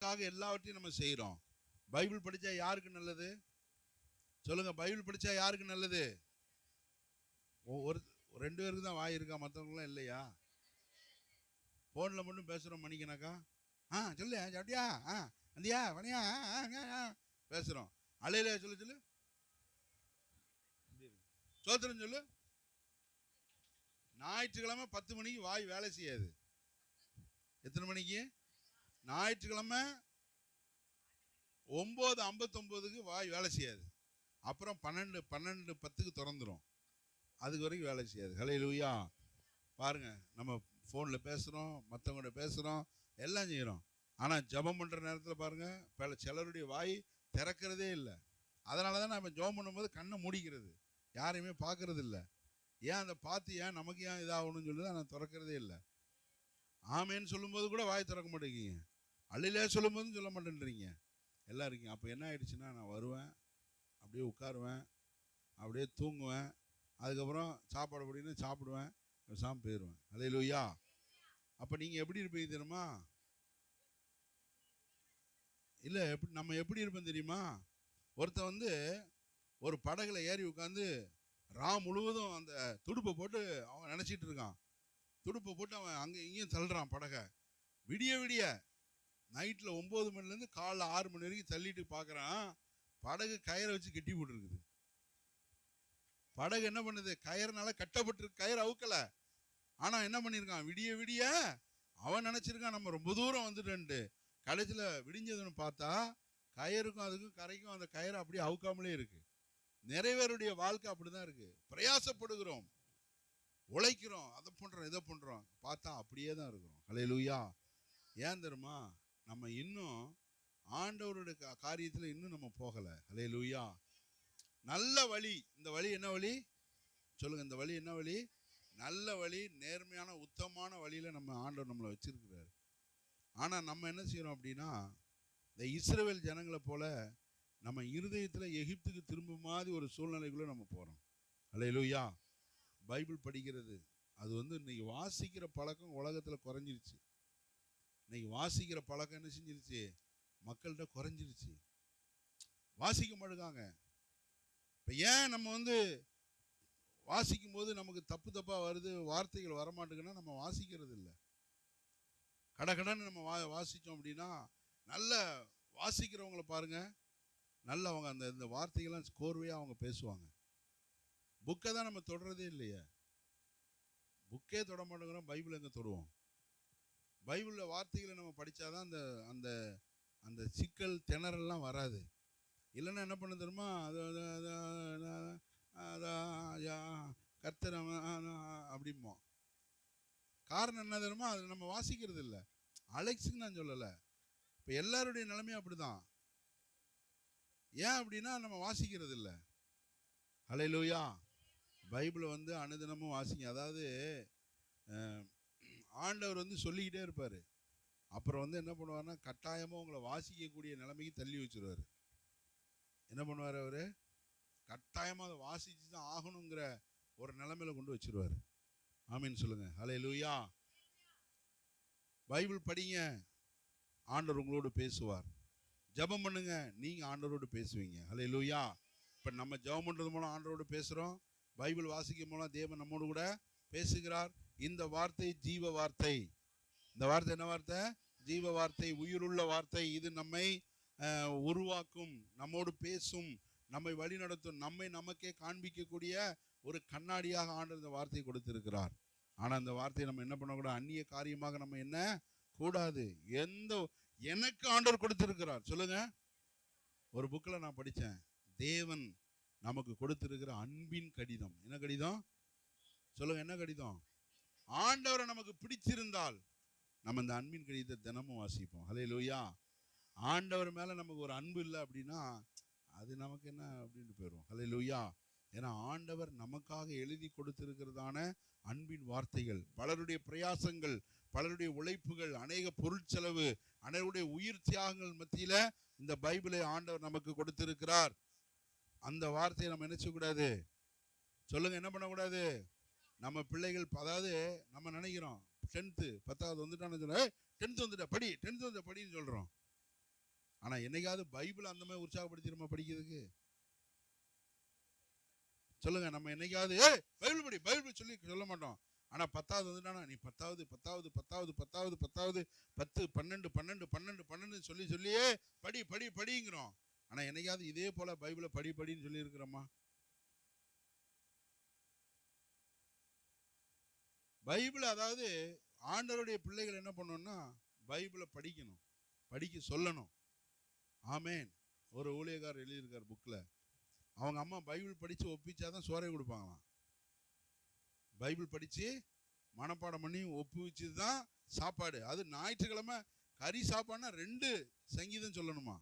நமக்காக எல்லாவற்றையும் நம்ம செய்கிறோம் பைபிள் படிச்சா யாருக்கு நல்லது? சொல்லுங்க பைபிள் படிச்சா யாருக்கு நல்லது? ஒரு ரெண்டு பேருக்கு தான் வாய் இருக்கா? மற்றவங்களாம் இல்லையா? ஃபோனில் மட்டும் பேசுகிறோம் மணிக்கணக்கா? ஆ சொல்லு அப்படியா? ஆ அந்தியா வனியா? ஆ, ஆ, ஆ, பேசுகிறோம் அலையில சொல்லு சொல்லு. சோத்திரம் சொல்லு. ஞாயிற்றுக்கிழமை பத்து மணிக்கு வாய் வேலை செய்யாது. எத்தனை மணிக்கு? ஞாயிற்றுக்கிழமை ஒம்பது ஐம்பத்தொம்போதுக்கு வாய் வேலை செய்யாது. அப்புறம் பன்னெண்டு பன்னெண்டு பத்துக்கு திறந்துடும் அதுக்கு வரைக்கும் வேலை செய்யாது. ஹலே லூயா பாருங்க நம்ம ஃபோனில் பேசுகிறோம் மற்றவங்கள்ட்ட பேசுகிறோம் எல்லாம் செய்கிறோம் ஆனால் ஜெபம் பண்ணுற நேரத்தில் பாருங்க பல சிலருடைய வாய் திறக்கிறதே இல்லை. அதனால தான் நம்ம ஜெபம் பண்ணும்போது கண்ணை மூடிக்கிறது. யாரையுமே பார்க்கறது இல்லை. ஏன் அதை பார்த்து ஏன் நமக்கு ஏன் இதாகணும்னு சொல்லி தான் நான் திறக்கிறதே இல்லை. ஆமேன்னு சொல்லும்போது கூட வாய் திறக்க மாட்டேங்கிங்க அள்ளிலே சொல்லும்போதும் சொல்ல மாட்டேன்றீங்க. எல்லாம் இருக்கீங்க. அப்போ என்ன ஆயிடுச்சுன்னா நான் வருவேன் அப்படியே உட்காருவேன் அப்படியே தூங்குவேன் அதுக்கப்புறம் சாப்பாடு அப்படின்னு சாப்பிடுவேன் சாமி போயிடுவேன். அலே லூயா அப்போ நீங்கள் எப்படி இருப்பீங்க தெரியுமா? இல்லை எப்படி நம்ம எப்படி இருப்போம் தெரியுமா? ஒருத்தன் வந்து ஒரு படகுல ஏறி உட்காந்து ரா முழுவதும் அந்த துடுப்பை போட்டு அவன் நினச்சிட்டு இருக்கான். துடுப்பை போட்டு அவன் அங்கே இங்கேயும் தள்ளுறான் படகை. விடிய விடிய நைட்டில் ஒம்பது மணிலேருந்து காலைல ஆறு மணி வரைக்கும் தள்ளிட்டு பார்க்குறான் படகு கயிறை வச்சு கட்டி போட்டுருக்குது. படகு என்ன பண்ணுது? கயிறுனால கட்டப்பட்டிருக்கு கயிறு அவுக்கலை. ஆனால் என்ன பண்ணியிருக்கான் விடிய விடிய அவன் நினச்சிருக்கான் நம்ம ரொம்ப தூரம் வந்துட்டேன்ட்டு. கடைசியில் விடிஞ்சதுன்னு பார்த்தா கயிறுக்கும் அதுக்கும் கரைக்கும் அந்த கயிறு அப்படியே அவுக்காமலே இருக்கு. நிறைவேருடைய வாழ்க்கை அப்படிதான் இருக்கு. பிரயாசப்படுகிறோம். உழைக்கிறோம். அதை பண்ணுறோம் இதை பண்ணுறோம் பார்த்தா அப்படியே தான் இருக்கிறோம். ஹalleluya ஏன் தெரியுமா? நம்ம இன்னும் ஆண்டவருடைய காரியத்தில் இன்னும் நம்ம போகலை. அலே லூயா நல்ல வழி. இந்த வழி என்ன வழி? சொல்லுங்கள் இந்த வழி என்ன வழி? நல்ல வழி நேர்மையான உத்தமான வழியில் நம்ம ஆண்டவர் நம்மளை வச்சிருக்கிறாரு. ஆனால் நம்ம என்ன செய்கிறோம் அப்படின்னா இந்த இஸ்ரேல் ஜனங்களை போல் நம்ம இருதயத்தில் எகிப்துக்கு திரும்ப மாதிரி ஒரு சூழ்நிலைக்குள்ளே நம்ம போகிறோம் போறோம். அல்லேலூயா பைபிள் படிக்கிறது. அது வந்து இன்றைக்கி வாசிக்கிற பழக்கம் உலகத்தில் குறைஞ்சிருச்சு. இன்னைக்கு வாசிக்கிற பழக்கம் என்ன செஞ்சிருச்சு? மக்கள்கிட்ட குறைஞ்சிருச்சு. வாசிக்க மாட்டேங்காங்க இப்போ ஏன் நம்ம வந்து வாசிக்கும் போது நமக்கு தப்பு தப்பாக வருது வார்த்தைகள் வரமாட்டேங்குன்னா நம்ம வாசிக்கிறது இல்லை கடகடன்னு நம்ம வா வாசித்தோம் அப்படின்னா நல்ல வாசிக்கிறவங்கள பாருங்க. நல்ல அவங்க அந்த இந்த வார்த்தைகள்லாம் கோர்வையாக அவங்க பேசுவாங்க. புக்கை தான் நம்ம தொடுறதே இல்லையே. புக்கே தொட மாட்டேங்கிறோம் பைபிள் எங்கே தொடுவோம்? பைபிளில் வார்த்தைகளை நம்ம படித்தாதான் அந்த அந்த அந்த சிக்கல் திணறல்லாம் வராது. இல்லைன்னா என்ன பண்ண தெரியுமா? அது அது கர்த்தர் அப்படிம்போம் காரணம் என்ன தெரியுமா? அது நம்ம வாசிக்கிறது இல்லை. அலெக்ஸுக்கு நான் சொல்லலை. இப்போ எல்லாருடைய நிலைமையும் அப்படிதான். ஏன் அப்படின்னா நம்ம வாசிக்கிறது இல்லை. ஹalleluya பைபிளை வந்து அனுதினமும் வாசிங்க. அதாவது ஆண்டவர் வந்து சொல்லிக்கிட்டே இருப்பார். அப்புறம் வந்து என்ன பண்ணுவார்னா கட்டாயமாக உங்களை வாசிக்கக்கூடிய நிலைமைக்கு தள்ளி வச்சுருவார். என்ன பண்ணுவார் அவர்? கட்டாயமாக அதை வாசித்து தான் ஆகணுங்கிற ஒரு நிலமையில கொண்டு வச்சிருவார். ஆமீன் சொல்லுங்க. லூயா பைபிள் படிங்க. ஆண்டவர் உங்களோடு பேசுவார். ஜெபம் பண்ணுங்க. நீங்கள் ஆண்டவரோடு பேசுவீங்க. ஹalleluya இப்போ நம்ம ஜெபம் பண்ணுறது மூலம் ஆண்டவரோடு பேசுகிறோம் பைபிள் வாசிக்கும் மூலம் தேவன் நம்மோடு கூட பேசுகிறார். இந்த வார்த்தை ஜீவ வார்த்தை. இந்த வார்த்தை என்ன வார்த்தை? ஜீவ வார்த்தை உயிருள்ள வார்த்தை. இது நம்மை உருவாக்கும் நம்மோடு பேசும் நம்மை வழிநடத்தும் நம்மை நமக்கே காண்பிக்கக்கூடிய ஒரு கண்ணாடியாக ஆண்டு இந்த வார்த்தை கொடுத்திருக்கிறார். ஆனால் அந்த வார்த்தையை நம்ம என்ன பண்ணக்கூடாது அந்நிய காரியமாக நம்ம என்ன கூடாது? எந்த எனக்கு ஆண்டவர் கொடுத்திருக்கிறார். சொல்லுங்க. ஒரு புக்கில் நான் படித்தேன். தேவன் நமக்கு கொடுத்திருக்கிற அன்பின் கடிதம். என்ன கடிதம்? சொல்லுங்க என்ன கடிதம்? ஆண்டவரை நமக்கு பிடிச்சிருந்தால் நம்ம இந்த அன்பின் கடிதத்தை தினமும் வாசிப்போம். ஹலே லூயா ஆண்டவர் மேலே நமக்கு ஒரு அன்பு இல்லை அப்படின்னா அது நமக்கு என்ன அப்படின்ட்டு போயிடும் ஹலே லோய்யா ஏன்னா ஆண்டவர் நமக்காக எழுதி கொடுத்திருக்கிறதான அன்பின் வார்த்தைகள் பலருடைய பிரயாசங்கள் பலருடைய உழைப்புகள் அநேக பொருட்செலவு அனைவருடைய உயிர் தியாகங்கள் மத்தியில் இந்த பைபிளை ஆண்டவர் நமக்கு கொடுத்திருக்கிறார். அந்த வார்த்தையை நம்ம என்ன சொல்லுங்கள் சொல்லுங்க என்ன பண்ணக்கூடாது? நம்ம பிள்ளைகள் அதாவது நம்ம நினைக்கிறோம் டென்த்து பத்தாவது வந்துட்டான்னு சொல்ல டென்த்து வந்துட்டா படி டென்த்து வந்த படின்னு சொல்கிறோம் ஆனா என்னைக்காவது பைபிள் அந்த மாதிரி உற்சாகப்படுத்திடுமா படிக்கிறதுக்கு? சொல்லுங்க நம்ம என்னைக்காவது ஏ பைபிள் படி பைபிள் சொல்லி சொல்ல மாட்டோம். ஆனா பத்தாவது வந்துட்டானா நீ பத்தாவது பத்தாவது பத்தாவது பத்தாவது பத்தாவது பத்து பன்னெண்டு பன்னெண்டு பன்னெண்டு பன்னெண்டு சொல்லி சொல்லியே படி படி படிங்கிறோம். ஆனா என்னைக்காவது இதே போல பைபிளை படி படின்னு சொல்லி பைபிள் அதாவது ஆண்டவருடைய பிள்ளைகள் என்ன பண்ணணும்னா பைபிளை படிக்கணும். படிக்க சொல்லணும். ஆமேன். ஒரு ஊழியக்காரர் எழுதியிருக்கார் புக்கில் அவங்க அம்மா பைபிள் படித்து ஒப்பிச்சாதான் சோறை கொடுப்பாங்களாம். பைபிள் படித்து மனப்பாடம் பண்ணி ஒப்புவிச்சு தான் சாப்பாடு. அது ஞாயிற்றுக்கிழமை கறி சாப்பாடுனா ரெண்டு சங்கீதம் சொல்லணுமா?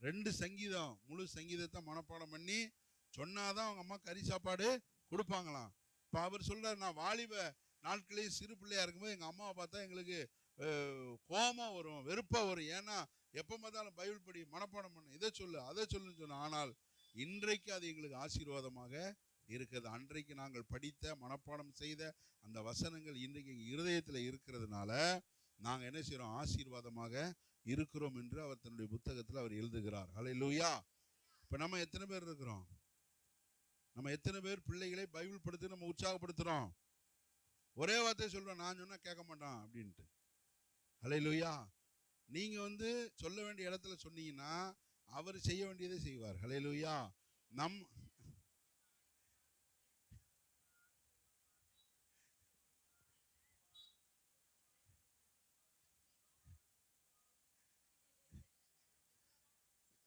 ரெண்டு சங்கீதம். முழு சங்கீதத்தை மனப்பாடம் பண்ணி சொன்னாதான் அவங்க அம்மா கறி சாப்பாடு கொடுப்பாங்களாம். இப்போ அவர் சொல்கிறார் நான் வாலிப நாட்களே சிறு பிள்ளையா இருக்கும்போது எங்கள் அம்மாவை பார்த்தா எங்களுக்கு கோபம் வரும் வெறுப்பாக வரும். ஏன்னா எப்போ பார்த்தாலும் பைபிள் படி மனப்பாடம் பண்ண இதை சொல்லு அதை சொல்லுன்னு சொன்ன. ஆனால் இன்றைக்கு அது எங்களுக்கு ஆசீர்வாதமாக இருக்கிறது அன்றைக்கு நாங்கள் படித்த மனப்பாடம் செய்த அந்த வசனங்கள் இன்றைக்கு எங்கள் இருதயத்தில் இருக்கிறதுனால நாங்கள் என்ன செய்கிறோம் ஆசீர்வாதமாக இருக்கிறோம் என்று அவர் தன்னுடைய புத்தகத்தில் அவர் எழுதுகிறார். லூயா இப்போ நம்ம எத்தனை பேர் இருக்கிறோம்? நம்ம எத்தனை பேர் பிள்ளைகளை பைபிள் படுத்தி நம்ம உற்சாகப்படுத்துகிறோம் ஒரே வார்த்தை சொல்கிறேன் நான் சொன்னால் கேட்க மாட்டான் அப்படின்ட்டு. ஹalleluya. நீங்கள் வந்து சொல்ல வேண்டிய இடத்துல சொன்னீங்கன்னா அவர் செய்ய வேண்டியதை செய்வார். ஹalleluya. நம்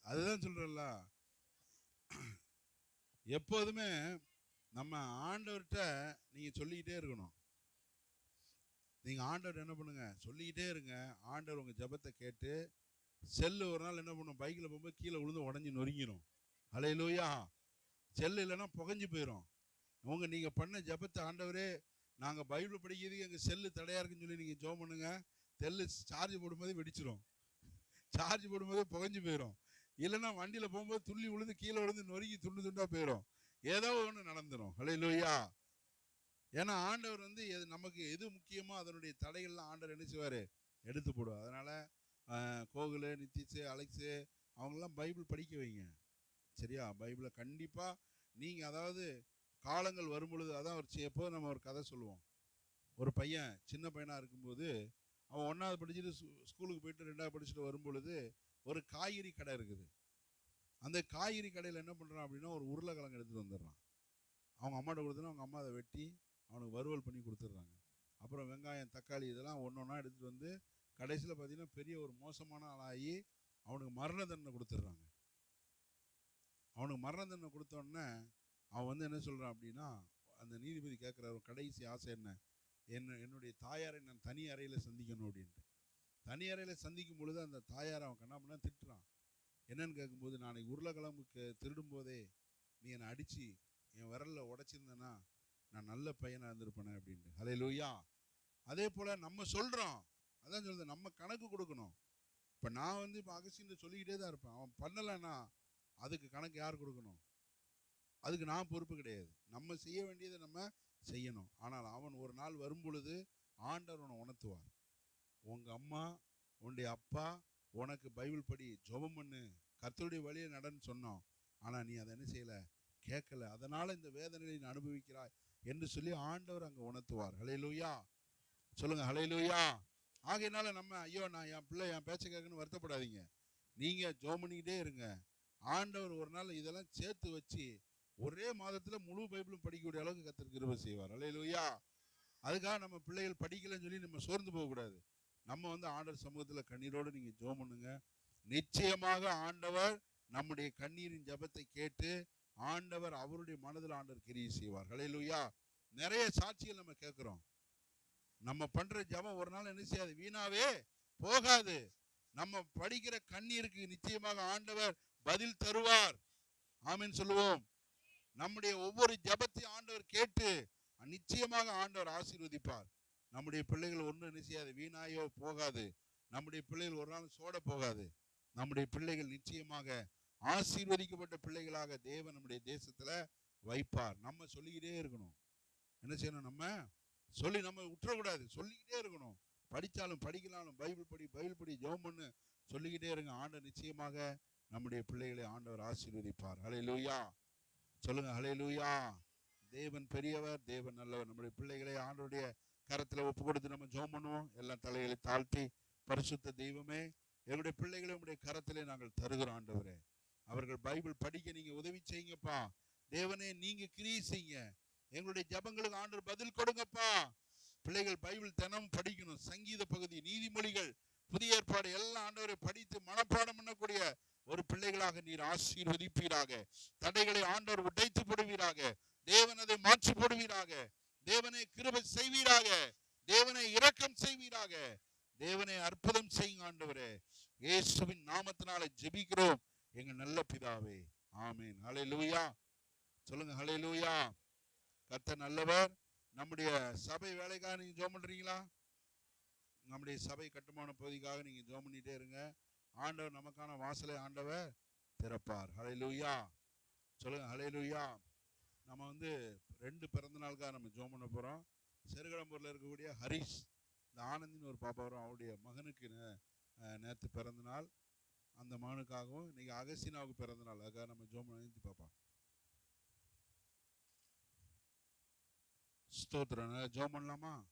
அதுதான் சொல்கிறல்ல எப்போதுமே நம்ம ஆண்டவர்கிட்ட நீங்கள் சொல்லிக்கிட்டே இருக்கணும். நீங்கள் ஆண்டவர் என்ன பண்ணுங்க? சொல்லிக்கிட்டே இருங்க. ஆண்டவர் உங்கள் ஜெபத்தை கேட்டு செல்லு ஒரு நாள் என்ன பண்ணும்? பைக்கில் போகும்போது கீழே விழுந்து உடஞ்சி நொறுங்கிடும் அலையிலோயா செல்லு இல்லைன்னா புகஞ்சு போயிடும் உங்க நீங்கள் பண்ண ஜெபத்தை ஆண்டவரே நாங்கள் பைபிள் படிக்கிறதுக்கு எங்கள் செல்லு தடையாக இருக்குன்னு சொல்லி நீங்கள் ஜெபம் பண்ணுங்கள் தெல்லு சார்ஜ் போடும்போதே வெடிச்சிடும் சார்ஜ் போடும்போதே புகஞ்சு போயிடும் இல்லைன்னா வண்டியில் போகும்போது துள்ளி விழுந்து கீழே விழுந்து நொறுங்கி துண்டு துண்டாக போயிடும் ஏதோ ஒன்று நடந்துடும் ஹalleluya. ஏன்னா ஆண்டவர் வந்து எது நமக்கு எது முக்கியமோ அதனுடைய தடைகள்லாம் ஆண்டவர் நினைச்சுவார் எடுத்து போடுவார். அதனால் கோகுல் கோகுலு நித்திஷு அலெக்ஸு அவங்கெல்லாம் பைபிள் படிக்க வைங்க. சரியா? பைபிளை கண்டிப்பாக நீங்கள் அதாவது காலங்கள் வரும் பொழுது அதான் ஒரு சி- எப்போதும் நம்ம ஒரு கதை சொல்லுவோம். ஒரு பையன் சின்ன பையனாக இருக்கும்போது அவன் ஒன்றாவது படிச்சுட்டு ஸ்கூலுக்கு போயிட்டு ரெண்டாவது படிச்சுட்டு வரும் பொழுது ஒரு காய்கறி கடை இருக்குது. அந்த காய்கறி கடையில் என்ன பண்ணுறான் அப்படின்னா ஒரு உருளைக்கிழங்கு எடுத்துகிட்டு வந்துடுறான். அவங்க அம்மாட்ட கொடுத்தோன்னா அவங்க அம்மா அதை வெட்டி அவனுக்கு வறுவல் பண்ணி கொடுத்துட்றாங்க. அப்புறம் வெங்காயம் தக்காளி இதெல்லாம் ஒன்று ஒன்றா எடுத்துகிட்டு வந்து கடைசியில் பார்த்தீங்கன்னா பெரிய ஒரு மோசமான ஆளாகி அவனுக்கு மரண தண்டனை கொடுத்துட்றாங்க. அவனுக்கு மரண தண்டனை கொடுத்த உடனே அவன் வந்து என்ன சொல்கிறான் அப்படின்னா அந்த நீதிபதி கேட்குறாரு கடைசி ஆசை என்ன? என்ன என்னுடைய தாயாரை நான் தனி அறையில் சந்திக்கணும் அப்படின்ட்டு. தனி அறையில் சந்திக்கும் பொழுது அந்த தாயார் அவன் கண்ணாமண்ணா திட்டுறான். என்னன்னு கேட்கும்போது நாளைக்கு உருளைக்கிழங்குக்கு திருடும் போதே நீ என்னை அடித்து என் விரல்ல உடைச்சிருந்தேன்னா நான் நல்ல பையனாக இருந்திருப்பேனே அப்படின்ட்டு. ஹலே லூயா அதே போல் நம்ம சொல்கிறோம் அதான் சொல்றது நம்ம கணக்கு கொடுக்கணும். இப்போ நான் வந்து இப்போ அகசின்னு சொல்லிக்கிட்டே தான் இருப்பேன். அவன் பண்ணலைன்னா அதுக்கு கணக்கு யார் கொடுக்கணும்? அதுக்கு நான் பொறுப்பு கிடையாது. நம்ம செய்ய வேண்டியதை நம்ம செய்யணும். ஆனால் அவன் ஒரு நாள் வரும் பொழுது ஆண்டவர் உன்னை உணர்த்துவார். உங்கள் அம்மா உன்னுடைய அப்பா உனக்கு பைபிள் படி ஜெபம் பண்ணு. கர்த்தருடைய வழியை நடன்னு சொன்னோம் ஆனால் நீ அதை என்ன செய்யலை? கேட்கல. அதனால் இந்த வேதனையை நீ அனுபவிக்கிறாய். என்று சொல்லி ஆண்டவர் அங்கே உணர்த்துவார். ஹலையிலூயா சொல்லுங்க ஹலையிலூயா ஆகையினால நம்ம ஐயோ நான் என் பிள்ளை என் பேச்சை கேட்கணும்னு வருத்தப்படாதீங்க. நீங்க ஜோம் பண்ணிக்கிட்டே இருங்க. ஆண்டவர் ஒரு நாள் இதெல்லாம் சேர்த்து வச்சு ஒரே மாதத்துல முழு பைபிளும் படிக்கக்கூடிய அளவுக்கு கத்தர் கிருபை செய்வார். ஹalleluya அதுக்காக நம்ம பிள்ளைகள் படிக்கலைன்னு சொல்லி நம்ம சோர்ந்து போகக்கூடாது. நம்ம வந்து ஆண்டவர் சமூகத்தில் கண்ணீரோடு நீங்கள் ஜோம் பண்ணுங்க. நிச்சயமாக ஆண்டவர் நம்முடைய கண்ணீரின் ஜெபத்தை கேட்டு ஆண்டவர் அவருடைய மனதில் ஆண்டவர் கிரியை செய்வார். ஹalleluya. நிறைய சாட்சிகள் நம்ம கேட்குறோம். நம்ம பண்ற ஜெபம் ஒரு நாள் என்ன செய்யாது? வீணாவே போகாது. நம்ம படிக்கிற கண்ணீருக்கு நிச்சயமாக ஆண்டவர் பதில் தருவார். ஆமின்னு சொல்லுவோம். நம்முடைய ஒவ்வொரு ஜெபத்தையும் ஆண்டவர் கேட்டு நிச்சயமாக ஆண்டவர் ஆசீர்வதிப்பார். நம்முடைய பிள்ளைகள் ஒன்றும் என்ன செய்யாது? வீணாயோ போகாது. நம்முடைய பிள்ளைகள் ஒரு நாள் சோட போகாது. நம்முடைய பிள்ளைகள் நிச்சயமாக ஆசீர்வதிக்கப்பட்ட பிள்ளைகளாக தேவன் நம்முடைய தேசத்துல வைப்பார். நம்ம சொல்லிக்கிட்டே இருக்கணும். என்ன செய்யணும் நம்ம? சொல்லி நம்ம விட்டுறக்கூடாது. சொல்லிக்கிட்டே இருக்கணும். படித்தாலும் படிக்கலாலும் பைபிள் படி பைபிள் படி ஜெபம் பண்ணு. சொல்லிக்கிட்டே இருங்க. ஆண்டவர் நிச்சயமாக நம்முடைய பிள்ளைகளை ஆண்டவர் ஆசீர்வதிப்பார். ஹalleluya. சொல்லுங்க ஹalleluya. தேவன் பெரியவர் தேவன் நல்லவர். நம்முடைய பிள்ளைகளை ஆண்டவருடைய கரத்துல ஒப்பு கொடுத்து நம்ம ஜோம் பண்ணுவோம். எல்லாம் தலைகளை தாழ்த்தி பரிசுத்த தெய்வமே எங்களுடைய பிள்ளைகளை உங்களுடைய கரத்திலே நாங்கள் தருகிறோம் ஆண்டவரே. அவர்கள் பைபிள் படிக்க நீங்க உதவி செய்யுங்கப்பா. தேவனே நீங்க கிரியை செய்யுங்க. எங்களுடைய ஜெபங்களுக்கு ஆண்டு பதில் கொடுங்கப்பா. பிள்ளைகள் பைபிள் தினம் படிக்கணும். சங்கீத பகுதி நீதிமொழிகள் புதிய ஏற்பாடு எல்லாம் ஆண்டவரை படித்து மனப்பாடம் பண்ணக்கூடிய ஒரு பிள்ளைகளாக நீர் ஆசீர்வதிப்பீராக. தடைகளை ஆண்டவர் உடைத்து போடுவீராக. தேவன் அதை மாற்றி போடுவீராக. தேவனை கிருபை செய்வீராக. தேவனை இரக்கம் செய்வீராக. தேவனை அற்புதம் செய்யுங்க ஆண்டவரே. இயேசுவின் நாமத்தினால ஜெபிக்கிறோம். எங்க நல்ல பிதாவே. ஆமீன். ஹalleluya சொல்லுங்க லூயா கத்தன் நல்லவர். நம்முடைய சபை வேலைக்காக நீங்க ஜோம் பண்றீங்களா? நம்முடைய சபை கட்டுமான பகுதிக்காக நீங்க ஜெபம் பண்ணிட்டே இருங்க. ஆண்டவர் நமக்கான வாசலை ஆண்டவர் திறப்பார். ஹalleluya சொல்லுங்க லூயா நம்ம வந்து ரெண்டு பிறந்த நாளுக்காக நம்ம ஜோம் பண்ண போறோம். செருகடம்பூர்ல இருக்கக்கூடிய ஹரிஷ் இந்த ஆனந்தின்னு ஒரு பாப்பா வரும். அவருடைய மகனுக்கு நேற்று பிறந்த நாள். அந்த மகனுக்காகவும் இன்னைக்கு அகசினாவுக்கு பிறந்த நாள். அதுக்காக நம்ம ஜோம் பண்ணி பாப்பா ஸ்தோத்திரம். ஜோம் பண்ணலாமா?